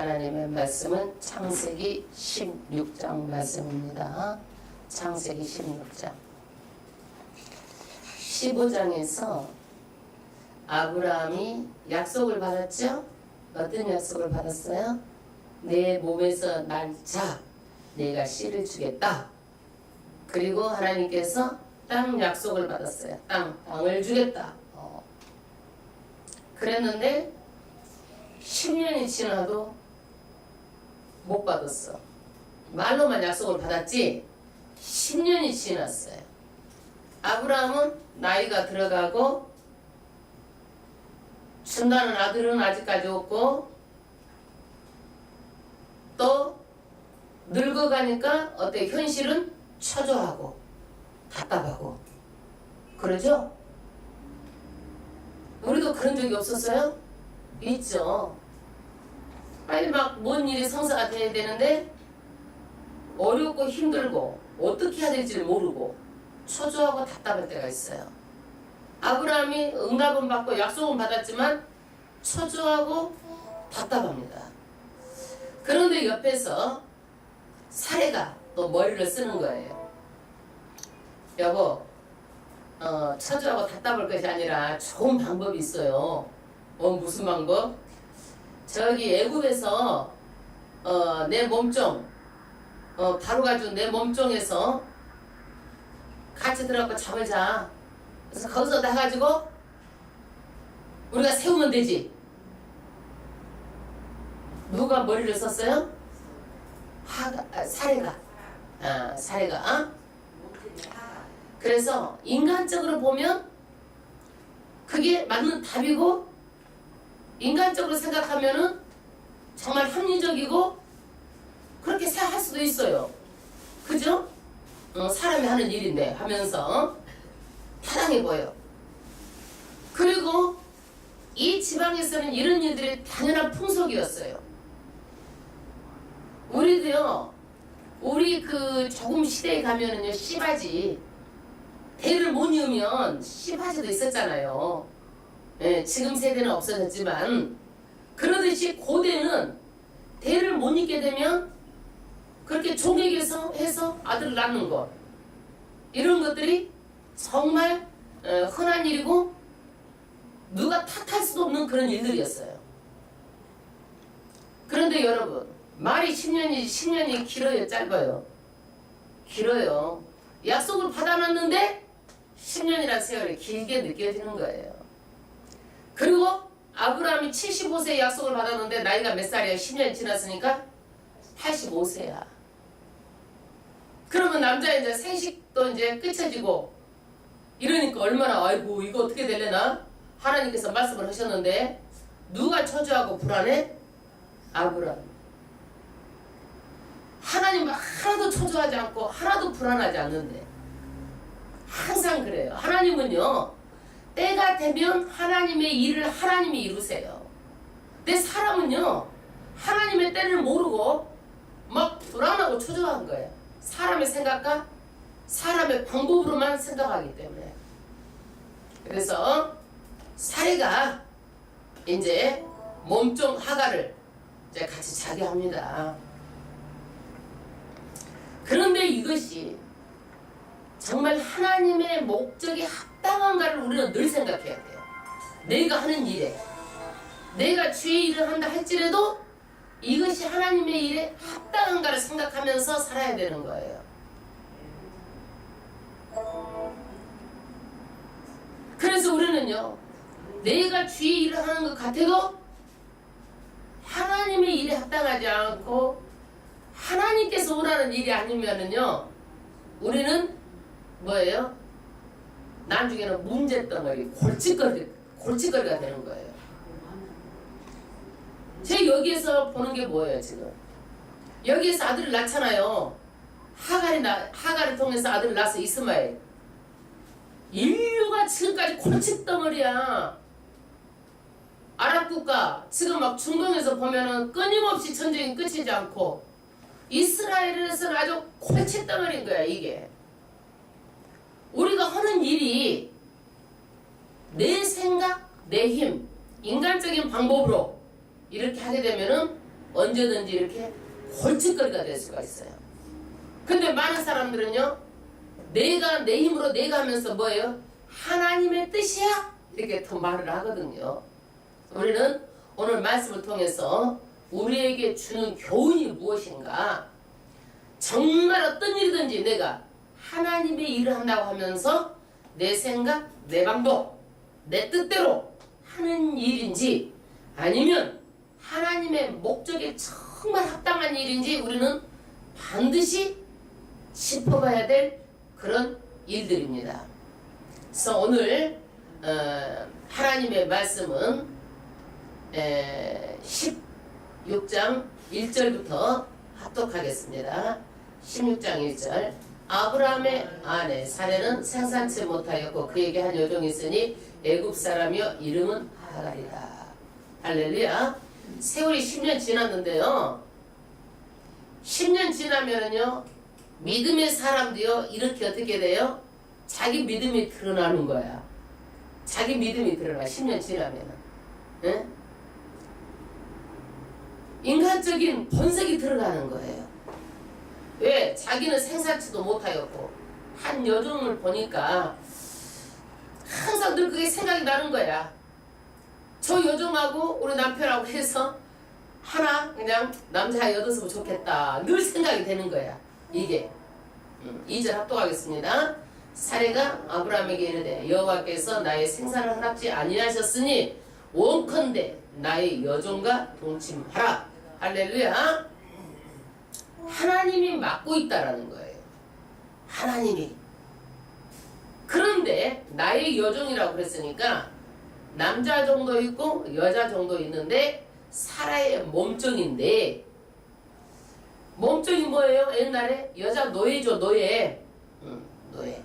하나님의 말씀은 창세기 16장 말씀입니다. 창세기 16장. 15장에서 아브라함이 약속을 받았죠? 어떤 약속을 받았어요? 내 몸에서 날자 내가 씨를 주겠다. 그리고 하나님께서 땅 약속을 받았어요. 땅, 땅을 주겠다. 어. 그랬는데 10년이 지나도 못 받았어. 말로만 약속을 받았지 10년이 지났어요. 아브라함은 나이가 들어가고 준다는 아들은 아직까지 없고 또 늙어가니까 어때 현실은 초조하고 답답하고 그러죠? 우리도 그런 적이 없었어요? 있죠. 빨리 막 뭔 일이 성사가 돼야 되는데 어렵고 힘들고 어떻게 해야 될지 모르고 초조하고 답답할 때가 있어요. 아브라함이 응답은 받고 약속은 받았지만 초조하고 답답합니다. 그런데 옆에서 사례가 또 머리를 쓰는 거예요. 여보, 어, 초조하고 답답할 것이 아니라 좋은 방법이 있어요. 어, 무슨 방법? 저기 애굽에서 어, 내 몸종 어, 바로 가지고 내 몸종에서 같이 들어가고 잠을 자. 그래서 거기서 다 가지고 우리가 세우면 되지. 누가 머리를 썼어요? 하가, 아, 사례가. 아, 사례가. 어? 그래서 인간적으로 보면 그게 맞는 답이고 인간적으로 생각하면은 정말 합리적이고 그렇게 생각할 수도 있어요. 그죠? 어, 사람이 하는 일인데 하면서 타당해 보여. 그리고 이 지방에서는 이런 일들이 당연한 풍속이었어요. 우리도요, 우리 그 조금 시대에 가면은요, 씨바지. 대를 못 이으면 씨바지도 있었잖아요. 예, 지금 세대는 없어졌지만, 그러듯이 고대는 대를 못 잇게 되면 그렇게 종에게서 해서 아들을 낳는 것. 이런 것들이 정말 어, 흔한 일이고 누가 탓할 수도 없는 그런 일들이었어요. 그런데 여러분, 말이 10년이 10년이 길어요, 짧아요? 길어요. 약속을 받아놨는데 10년이라는 세월이 길게 느껴지는 거예요. 그리고 아브라함이 75세 약속을 받았는데 나이가 몇 살이야? 10년이 지났으니까 85세야. 그러면 남자 이제 생식도 이제 끝쳐지고 이러니까 얼마나 아이고 이거 어떻게 되려나 하나님께서 말씀을 하셨는데 누가 초조하고 불안해? 아브라함. 하나님 하나도 초조하지 않고 하나도 불안하지 않는데 항상 그래요. 하나님은요 때가 되면 하나님의 일을 하나님이 이루세요. 근데 사람은요 하나님의 때를 모르고 막 불안하고 초조한 거예요. 사람의 생각과 사람의 방법으로만 생각하기 때문에. 그래서 사례가 이제 몸종 하가를 이제 같이 자게 합니다. 그런데 이것이 정말 하나님의 목적이 합 당한가를 우리는 늘 생각해야 돼요. 내가 하는 일에 내가 주의 일을 한다 할지라도 이것이 하나님의 일에 합당한가를 생각하면서 살아야 되는 거예요. 그래서 우리는요, 내가 주의 일을 하는 것 같아도 하나님의 일에 합당하지 않고 하나님께서 원하는 일이 아니면은요, 우리는 뭐예요? 나중에는 문제덩어리, 골칫거리, 골칫거리가 되는 거예요. 제 여기에서 보는 게 뭐예요, 지금? 여기에서 아들을 낳잖아요. 하갈이 나, 하갈을 통해서 아들을 낳아서 이스마엘. 인류가 지금까지 골칫덩어리야. 아랍 국가, 지금 막 중동에서 보면은 끊임없이 전쟁이 끝이지 않고, 이스라엘에서는 아주 골칫덩어리인 거야, 이게. 우리가 하는 일이 내 생각, 내 힘, 인간적인 방법으로 이렇게 하게 되면은 언제든지 이렇게 골칫거리가 될 수가 있어요. 근데 많은 사람들은요, 내가 내 힘으로 내가 하면서 뭐예요? 하나님의 뜻이야? 이렇게 더 말을 하거든요. 우리는 오늘 말씀을 통해서 우리에게 주는 교훈이 무엇인가? 정말 어떤 일이든지 내가 하나님의 일을 한다고 하면서 내 생각, 내 방법, 내 뜻대로 하는 일인지 아니면 하나님의 목적에 정말 합당한 일인지 우리는 반드시 짚어봐야 될 그런 일들입니다. 그래서 오늘 어, 하나님의 말씀은 에, 16장 1절부터 합독하겠습니다. 16장 1절 아브라함의 아내 사례는 생산치 못하였고 그에게 한 여종이 있으니 애굽 사람이여 이름은 하갈이다. 할렐루야. 세월이 10년 지났는데요. 10년 지나면은요. 믿음의 사람도요. 이렇게 어떻게 돼요? 자기 믿음이 드러나는 거야. 자기 믿음이 드러나. 10년 지나면은. 응? 인간적인 본색이 드러나는 거예요. 왜? 자기는 생산치도 못하였고 한 여종을 보니까 항상 늘 그게 생각이 나는 거야. 저 여종하고 우리 남편하고 해서 하나 그냥 남자 여덟으면 좋겠다. 늘 생각이 되는 거야. 이게 음, 2절 합독하겠습니다. 사례가 아브라함에게 이르되 여호와께서 나의 생사를 허락지 아니하셨으니 원컨대 나의 여종과 동침하라. 할렐루야. 하나님이 맡고 있다라는 거예요. 하나님이. 그런데 나의 여종이라고 그랬으니까 남자 정도 있고 여자 정도 있는데 사라의 몸종인데 몸종이 뭐예요? 옛날에 여자 노예죠 노예. 응, 노예.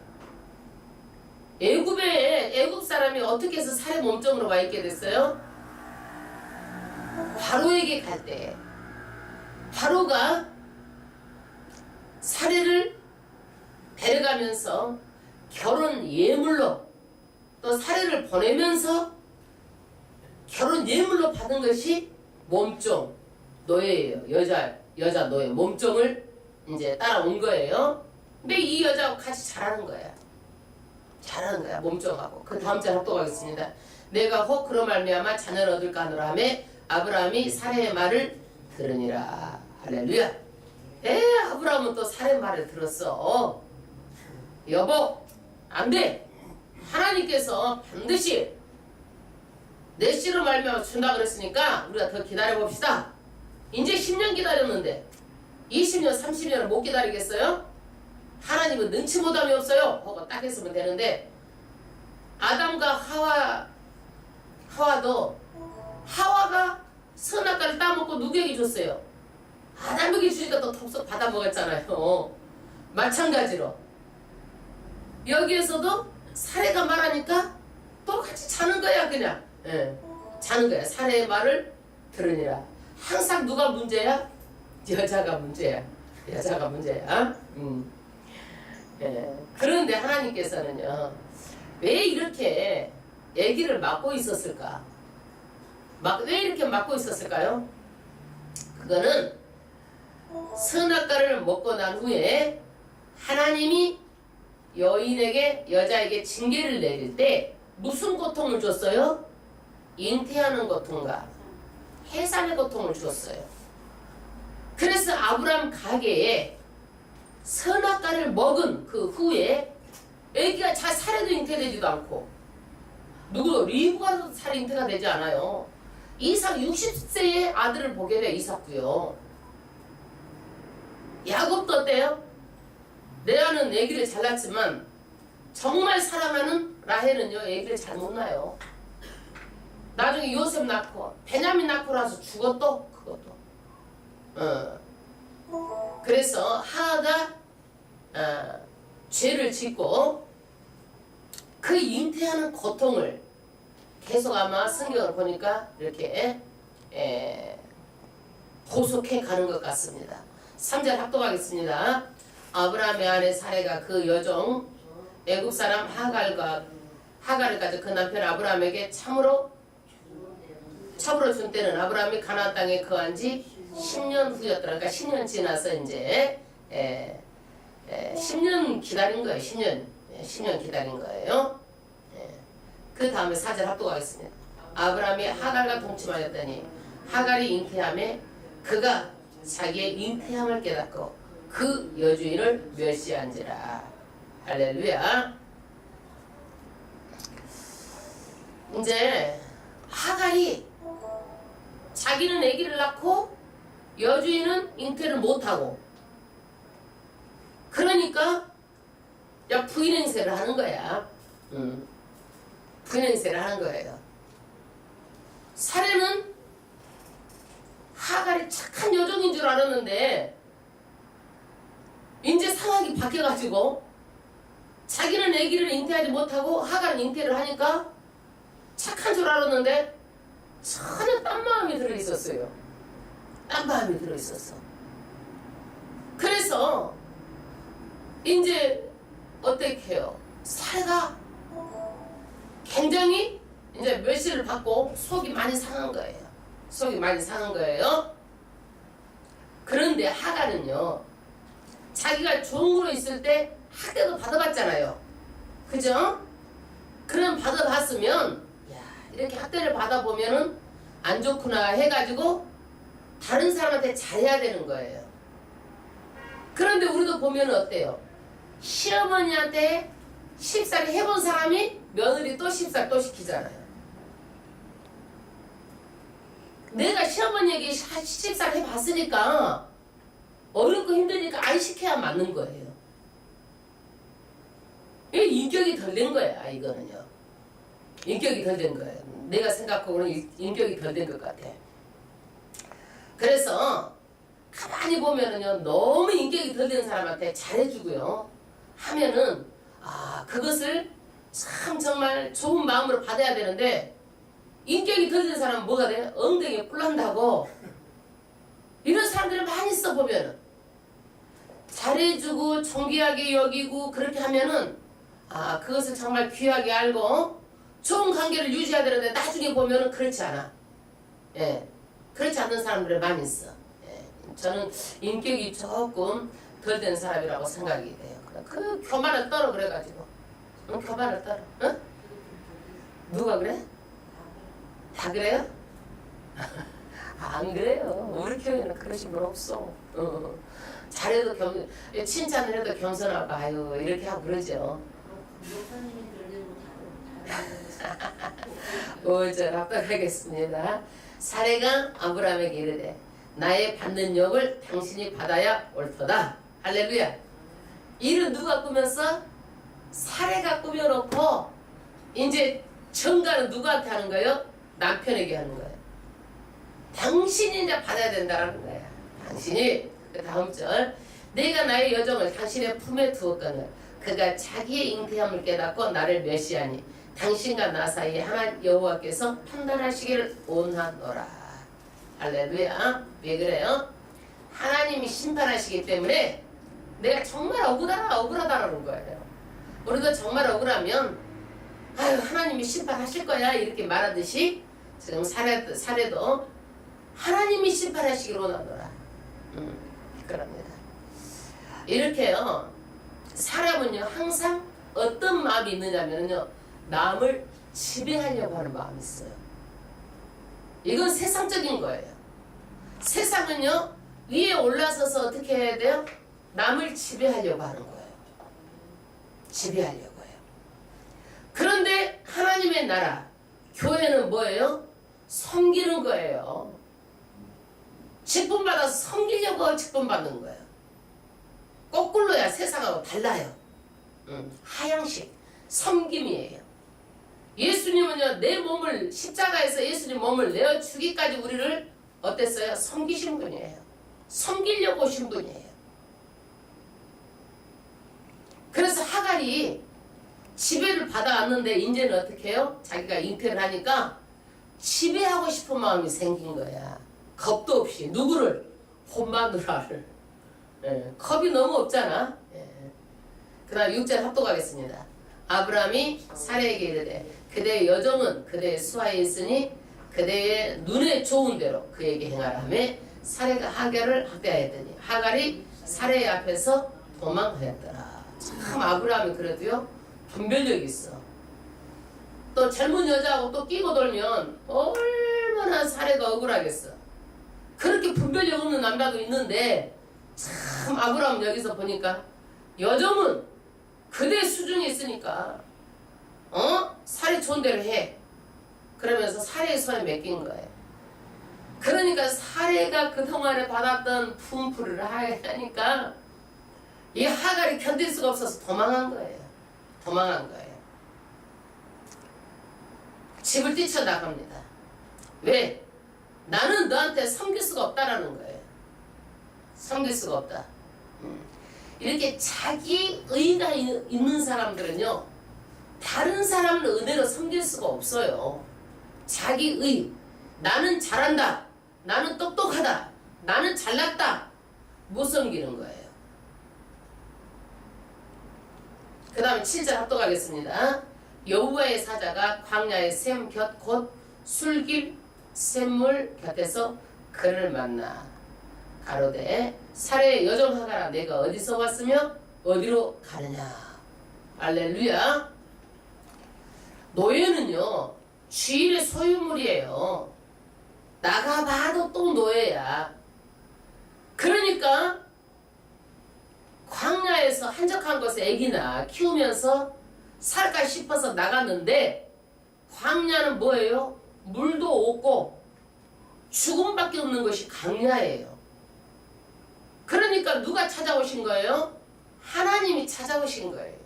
애굽에 애굽 사람이 어떻게 해서 살해 몸종으로 와 있게 됐어요? 바로에게 갈 때 바로가 사례를 데려가면서 결혼 예물로 또 사례를 보내면서 결혼 예물로 받은 것이 몸종 노예예요. 여자 여자 노예 몸종을 이제 따라온 거예요. 근데 이 여자하고 같이 자라는 거야. 잘하는 거야 몸종하고 그 다음 절 합독하겠습니다. 내가 혹 그로 말미암아 자녀를 얻을까 하노라 하매 아브라함이 사례의 말을 들으니라 할렐루야. 에 아브라함은 또 사례 말을 들었어. 여보 안 돼 하나님께서 반드시 내 씨로 말미암아 준다 그랬으니까 우리가 더 기다려 봅시다. 이제 10년 기다렸는데 20년 30년을 못 기다리겠어요? 하나님은 능치 못함이 없어요. 그거 딱 했으면 되는데 아담과 하와 하와도 하와가 선악과를 따먹고 누구에게 줬어요? 아담에게 주니까 또 톡톡 받아 먹었잖아요. 마찬가지로 여기에서도 사례가 말하니까 또 같이 자는 거야 그냥. 예, 자는 거야. 사례의 말을 들으니라. 항상 누가 문제야? 여자가 문제야. 여자가 문제야. 음. 예. 그런데 하나님께서는요, 왜 이렇게 아기를 맡고 있었을까? 막, 왜 이렇게 맡고 있었을까요? 그거는 선악과를 먹고 난 후에 하나님이 여인에게, 여자에게 징계를 내릴 때 무슨 고통을 줬어요? 잉태하는 고통과 해산의 고통을 주었어요. 그래서 아브람 가게에 선악과를 먹은 그 후에 애기가 잘 살해도 잉태되지도 않고 누구도 리브가 살해 잉태가 되지 않아요. 이삭 60세의 아들을 보게 돼 이삭도요. 야곱도 어때요? 레아는 애기를 잘 낳지만 정말 사랑하는 라헬은요 애기를 잘 못 낳아요. 나중에 요셉 낳고 베냐민 낳고 나서 죽었도 그것도. 어. 그래서 하하가 어, 죄를 짓고 그 잉태하는 고통을 계속 아마 성경을 보니까 이렇게 에, 고속해 가는 것 같습니다. 3절 합독하겠습니다. 아브라함의 아내 사례가 그 여종 애굽 사람 하갈과 하갈을 가져 그 남편 아브라함에게 참으로 참으로 준 때는 아브라함이 가나안 땅에 거한 지 10년 후였더라. 그러니까 10년 지나서 이제 에, 에, 10년 기다린 거예요. 10년. 예, 10년 기다린 거예요. 예. 그 다음에 사절 합독하겠습니다. 아브라함이 하갈과 동침하였더니 하갈이 잉태함에 그가 자기의 잉태함을 깨닫고 그 여주인을 멸시한지라. 할렐루야. 이제 하갈이 자기는 아기를 낳고 여주인은 잉태를 못하고 그러니까 야 부인 행세를 하는 거야. 음. 부인 행세를 하는 거예요. 사례는 하갈이 착한 여종인 줄 알았는데 이제 상황이 바뀌어가지고 자기는 아기를 잉태하지 못하고 하갈은 잉태를 하니까 착한 줄 알았는데 전혀 딴 마음이 들어 있었어요. 딴 마음이 들어 있었어. 그래서 이제 어떻게 해요? 사례가 굉장히 이제 멸시를 받고 속이 많이 상한 거예요. 속이 많이 상한 거예요. 그런데 하가는요, 자기가 종으로 있을 때 학대도 받아봤잖아요. 그죠? 그럼 받아봤으면, 야, 이렇게 학대를 받아보면은 안 좋구나 해가지고 다른 사람한테 잘해야 되는 거예요. 그런데 우리도 보면 어때요? 시어머니한테 십살이 해본 사람이 며느리 또 십살 또 시키잖아요. 내가 시어머니에게 십살 해봤으니까 어렵고 힘드니까 안 시켜야 맞는 거예요. 이 인격이 덜 된 거야 이거는요. 인격이 덜 된 거예요. 내가 생각하고는 인- 인격이 덜 된 것 같아. 그래서 가만히 보면은요 너무 인격이 덜 된 사람한테 잘해주고요 하면은 아 그것을 참 정말 좋은 마음으로 받아야 되는데 인격이 덜된 사람은 뭐가 돼? 엉덩이에 뿔난다고. 이런 사람들을 많이 써보면은. 잘해주고 존귀하게 여기고 그렇게 하면은 아 그것을 정말 귀하게 알고 좋은 관계를 유지해야 되는데 나중에 보면은 그렇지 않아. 예. 그렇지 않는 사람들이 많이 있어. 예, 저는 인격이 조금 덜 된 사람이라고 생각이 돼요. 그 교만을 떨어 그래가지고. 응? 교만을 떨어. 응? 누가 그래? 다 그래요? 안 그래요. 우리 교회는 그러신 분 없어. 어. 잘해도 겸, 칭찬을 해도 겸손하고 아유 이렇게 하고 그러죠. 다른 5절 합독하겠습니다. 사례가 아브라함에게 이르되 나의 받는 욕을 당신이 받아야 옳도다. 할렐루야. 이를 누가 꾸몄어? 사례가 꾸며놓고 이제 정가는 누구한테 하는 거예요? 남편에게 하는 거예요. 당신이 이제 받아야 된다는 거야. 당신이 그 다음 절 내가 나의 여정을 당신의 품에 두었거늘 그가 자기의 잉태함을 깨닫고 나를 멸시하니 당신과 나 사이에 하나님 여호와께서 판단하시기를 원하노라. 할렐루야. 왜 그래요? 하나님이 심판하시기 때문에 내가 정말 억울하다 억울하다라는 거예요. 우리도 정말 억울하면 아유 하나님이 심판하실 거야 이렇게 말하듯이 지금 사례, 사례도 하나님이 심판하시기를 원하노라. 음, 그럽니다. 이렇게요. 사람은요 항상 어떤 마음이 있느냐면요 남을 지배하려고 하는 마음이 있어요. 이건 세상적인 거예요. 세상은요 위에 올라서서 어떻게 해야 돼요? 남을 지배하려고 하는 거예요. 지배하려고 해요. 그런데 하나님의 나라, 교회는 뭐예요? 섬기는 거예요. 직분 받아서 섬기려고 직분 받는 거예요. 거꾸로야 세상하고 달라요. 음, 하향식, 섬김이에요. 예수님은요, 내 몸을, 십자가에서 예수님 몸을 내어 주기까지 우리를 어땠어요? 섬기신 분이에요. 섬기려고 오신 분이에요. 그래서 하갈이 지배를 받아왔는데 이제는 어떻게 해요? 자기가 잉태를 하니까 지배하고 싶은 마음이 생긴 거야. 겁도 없이 누구를? 혼마누라를. 예, 겁이 너무 없잖아. 예. 그다음 6절 합독하겠습니다. 아브라함이 사례에게 이르되 그대의 여정은 그대의 수하에 있으니 그대의 눈에 좋은 대로 그에게 행하라 하며 사례가 하갈을 학대하였더니 하갈이 사례 앞에서 도망하였더라. 참 아브라함이 그래도요 분별력이 있어. 또 젊은 여자하고 또 끼고 돌면 얼마나 사례가 억울하겠어. 그렇게 분별력 없는 남자도 있는데 참 아브라함 여기서 보니까 여정은 그대 수준이 있으니까 어 살이 좋은 대로 해. 그러면서 사례의 손에 맡긴 거예요. 그러니까 사례가 그동안에 받았던 품풀이를 하니까 이 하갈이 견딜 수가 없어서 도망한 거예요. 도망한 거예요. 집을 뛰쳐나갑니다. 왜? 나는 너한테 섬길 수가 없다라는 거예요. 섬길 수가 없다. 음. 이렇게 자기 의가 있- 있는 사람들은요, 다른 사람을 은혜로 섬길 수가 없어요. 자기 의. 나는 잘한다. 나는 똑똑하다. 나는 잘났다. 못 섬기는 거예요. 그 다음에 7절 합독하겠습니다. 여호와의 사자가 광야의 샘곁 곧 술길 샘물 곁에서 그를 만나. 가로되 사례 여정하가라 내가 어디서 왔으며 어디로 가느냐. 알렐루야. 노예는요 주일의 소유물이에요. 나가봐도 또 노예야. 그러니까 광야에서 한적한 곳에 애기나 키우면서 살까 싶어서 나갔는데 광야는 뭐예요? 물도 없고 죽음밖에 없는 것이 광야예요. 그러니까 누가 찾아오신 거예요? 하나님이 찾아오신 거예요.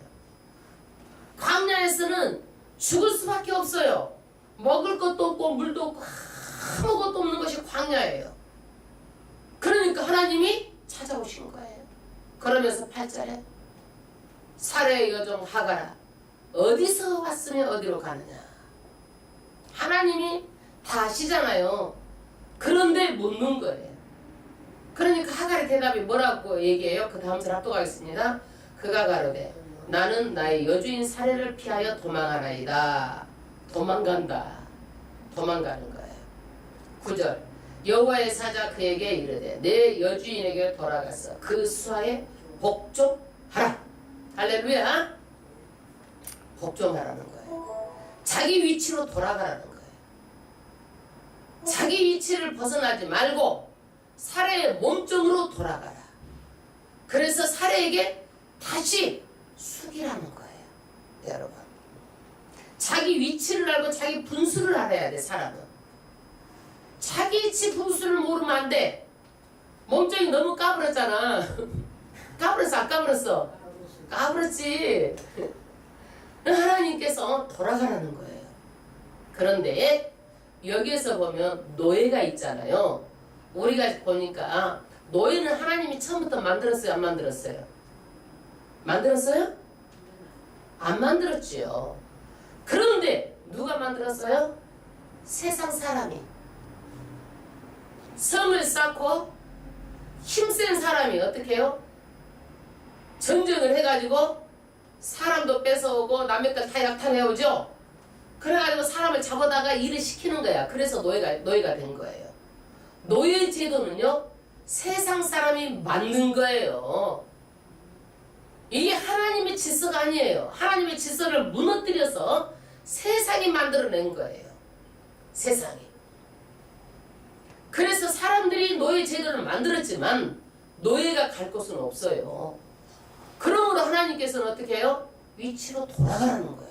광야에서는 죽을 수밖에 없어요. 먹을 것도 없고 물도 없고 아무것도 없는 것이 광야예요. 그러니까 하나님이 찾아오신 거예요. 그러면서 8절에 사례의 여종 하가라 어디서 왔으면 어디로 가느냐. 하나님이 다 아시잖아요. 그런데 묻는 거예요. 그러니까 하갈의 대답이 뭐라고 얘기해요? 그 다음 절 합독하겠습니다. 그가 가로되 나는 나의 여주인 사례를 피하여 도망하나이다. 도망간다. 도망가는 거예요. 9절. 여호와의 사자 그에게 이르되 내 여주인에게 돌아가서 그 수하에 복종하라. 할렐루야 복종하라는 거예요 자기 위치로 돌아가라는 거예요 자기 위치를 벗어나지 말고 사례의 몸종으로 돌아가라 그래서 사례에게 다시 숙이라는 거예요 여러분 자기 위치를 알고 자기 분수를 알아야 돼 사람은 자기 위치 분수를 모르면 안 돼. 몸종이 너무 까불었잖아. 까불었어, 안 까불었어? 까불었지. 하나님께서 돌아가라는 거예요. 그런데 여기에서 보면 노예가 있잖아요. 우리가 보니까 노예는 하나님이 처음부터 만들었어요, 안 만들었어요? 만들었어요? 안 만들었지요. 그런데 누가 만들었어요? 세상 사람이. 성을 쌓고 힘센 사람이 어떻게 해요? 전쟁을 해가지고 사람도 뺏어오고 남의 것다 약탈해오죠? 그래가지고 사람을 잡아다가 일을 시키는 거야. 그래서 노예가, 노예가 된 거예요. 노예 제도는요, 세상 사람이 만든 거예요. 이게 하나님의 질서가 아니에요. 하나님의 질서를 무너뜨려서 세상이 만들어낸 거예요. 세상이. 그래서 사람들이 노예 제도를 만들었지만 노예가 갈 곳은 없어요. 그러므로 하나님께서는 어떻게 해요? 위치로 돌아가라는 거예요.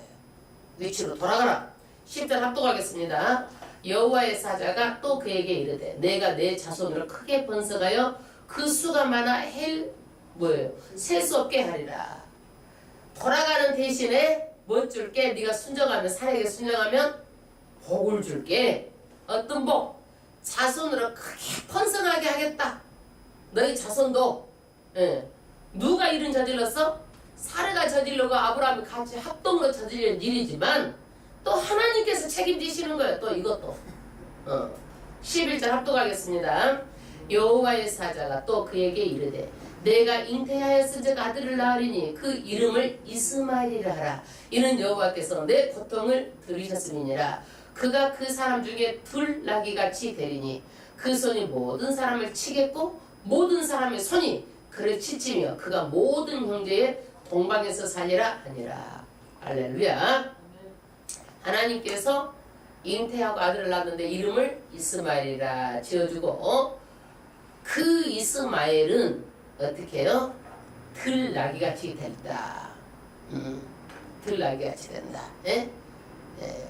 위치로 돌아가라. 10절 합독하겠습니다. 여호와의 사자가 또 그에게 이르되 내가 내 자손을 크게 번성하여 그 수가 많아 헬 뭐예요? 셀 수 없게 하리라. 돌아가는 대신에 뭐 줄게? 네가 순정하면 사례에게 순정하면 복을 줄게. 어떤 복? 자손으로 크게 번성하게 하겠다. 너희 자손도 예. 누가 일은 저질렀어? 사례가 저질러고 아브라함이 같이 합동으로 저질린 일이지만 또 하나님께서 책임지시는 거예요. 또 이것도. 어. 11절 합독하겠습니다. 여호와의 사자가 또 그에게 이르되 내가 잉태하였은즉 아들을 낳으리니 그 이름을 이스마엘이라 하라. 이는 여호와께서 내 고통을 들으셨음이니라. 그가 그 사람 중에 둘 나귀 같이 되리니 그 손이 모든 사람을 치겠고 모든 사람의 손이 그를 치치며 그가 모든 형제의 동방에서 살리라 하니라 할렐루야 하나님께서 잉태하고 아들을 낳았는데 이름을 이스마엘이라 지어주고 어? 그 이스마엘은 어떻게 해요? 들나귀같이 됐다 음, 들나귀같이 된다 예? 예.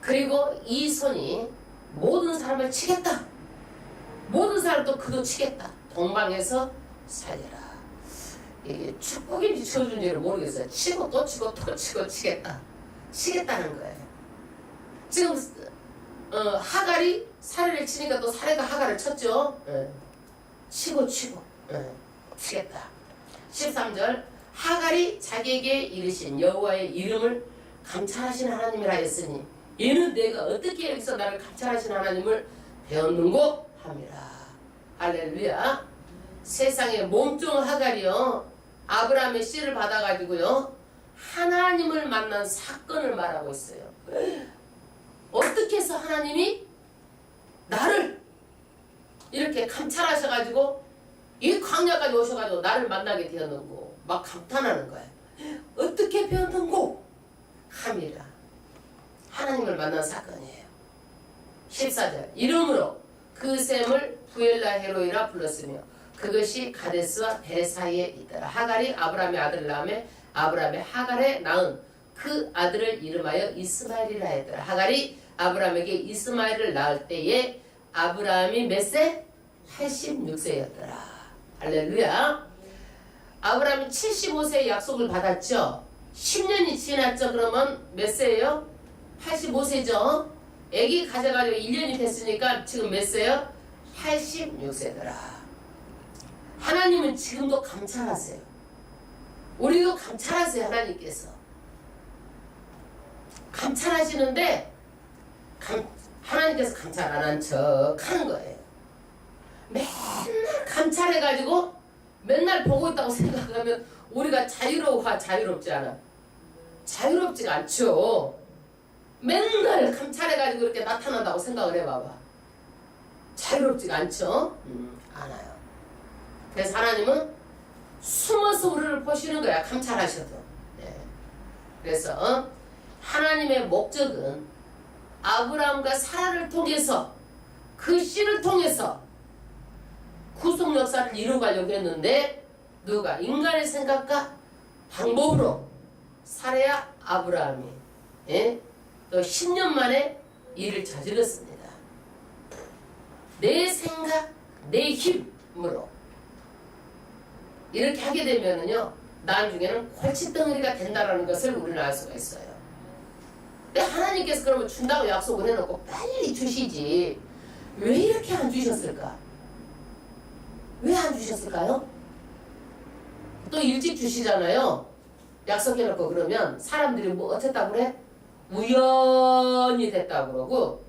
그리고 이 손이 모든 사람을 치겠다. 모든 사람 또 그도 치겠다. 동방에서 살리라. 이게 축복인지 지어준지를 모르겠어요. 치고 또 치고 또 치고 치겠다. 치겠다는 거예요. 지금 어, 하갈이 사례를 치니까 또 사례가 하갈을 쳤죠. 예. 치고 치고 예. 치겠다. 13절 하갈이 자기에게 이르신 여호와의 이름을 감찰하신 하나님이라 했으니 이는 내가 어떻게 여기서 나를 감찰하신 하나님을 배웠는고 함이라 할렐루야 세상에 몸종 하갈이요. 아브라함의 씨를 받아가지고요. 하나님을 만난 사건을 말하고 있어요. 어떻게 해서 하나님이 나를 이렇게 감찰하셔가지고 이 광야까지 오셔가지고 나를 만나게 되었는고 막 감탄하는 거야. 어떻게 배웠는고? 함이라. 하나님을 만난 사건이에요. 14절. 이름으로 그 셈을 부엘라 헤로이라 불렀으며 그것이 가데스와 벨 사이에 있더라. 하갈이 아브라함의 아들 낳음에 아브라함의 하갈에 낳은 그 아들을 이름하여 이스마엘이라 했더라. 하갈이 아브라함에게 이스마엘을 낳을 때에 아브라함이 몇 세? 86세였더라. 할렐루야. 아브라함이 75세의 약속을 받았죠. 10년이 지났죠. 그러면 몇 세예요? 85세죠. 아기 가져가지고 1년이 됐으니까 지금 몇 세요? 86세더라. 하나님은 지금도 감찰하세요. 우리도 감찰하세요. 하나님께서. 감찰하시는데 감, 하나님께서 감찰 안 한 척 하는 거예요. 맨날 감찰해가지고 맨날 보고 있다고 생각하면 우리가 자유로워 자유롭지 않아. 자유롭지가 않죠. 맨날 감찰해가지고 이렇게 나타난다고 생각을 해봐봐. 자유롭지가 않죠? 음, 않아요. 그래서 하나님은 숨어서 우리를 보시는 거야. 감찰하셔도. 예. 그래서 어? 하나님의 목적은 아브라함과 사라를 통해서 그 씨를 통해서 구속 역사를 이루가려고 했는데 누가 인간의 생각과 방법으로 사례야 아브라함이 예? 또 10년 만에 일을 저질렀습니다. 내 생각, 내 힘으로 이렇게 하게 되면은요 나중에는 골칫덩어리가 된다라는 것을 우리는 알 수가 있어요. 근데 하나님께서 그러면 준다고 약속을 해놓고 빨리 주시지 왜 이렇게 안 주셨을까? 왜 안 주셨을까요? 또 일찍 주시잖아요. 약속해놓고 그러면 사람들이 뭐 어쨌다고 그래? 우연히 됐다고 그러고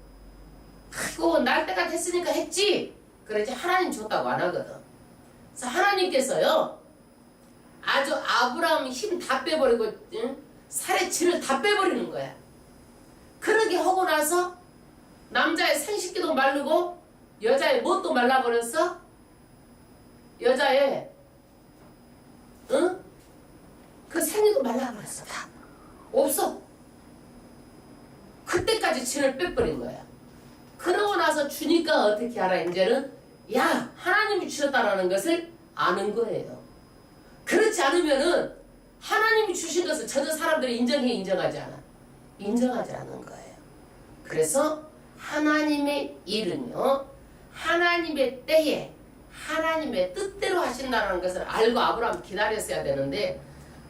아이고 날 때가 됐으니까 했지 그러지 하나님 줬다고 안 하거든 그래서 하나님께서요 아주 아브라함 힘 다 빼버리고 응? 살의 질을 다 빼버리는 거야 그러게 하고 나서 남자의 생식기도 마르고 여자의 뭣도 말라버렸어 여자의 응? 그 생리도 말라버렸어 다 없어 그때까지 진을 빼버린 거야. 그러고 나서 주니까 어떻게 알아? 이제는 야 하나님이 주셨다라는 것을 아는 거예요. 그렇지 않으면은 하나님이 주신 것을 저는 사람들이 인정해 인정하지 않아. 인정하지 않는 거예요. 그래서 하나님의 일은요 하나님의 때에 하나님의 뜻대로 하신다는 것을 알고 아브라함 기다렸어야 되는데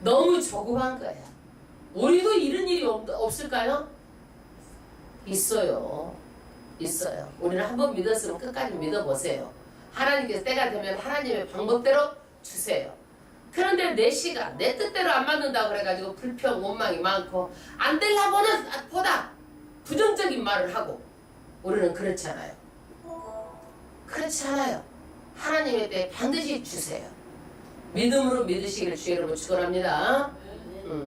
너무 조급한 거야. 우리도 이런 일이 없, 없을까요? 있어요. 있어요. 우리는 한 번 믿었으면 끝까지 믿어보세요. 하나님께서 때가 되면 하나님의 방법대로 주세요. 그런데 내 시간, 내 뜻대로 안 맞는다고 그래가지고 불평, 원망이 많고 안 되려고는 보다 부정적인 말을 하고 우리는 그렇지 않아요. 그렇지 않아요. 하나님의 때 반드시 주세요. 믿음으로 믿으시기를 주의 이름으로 축원합니다.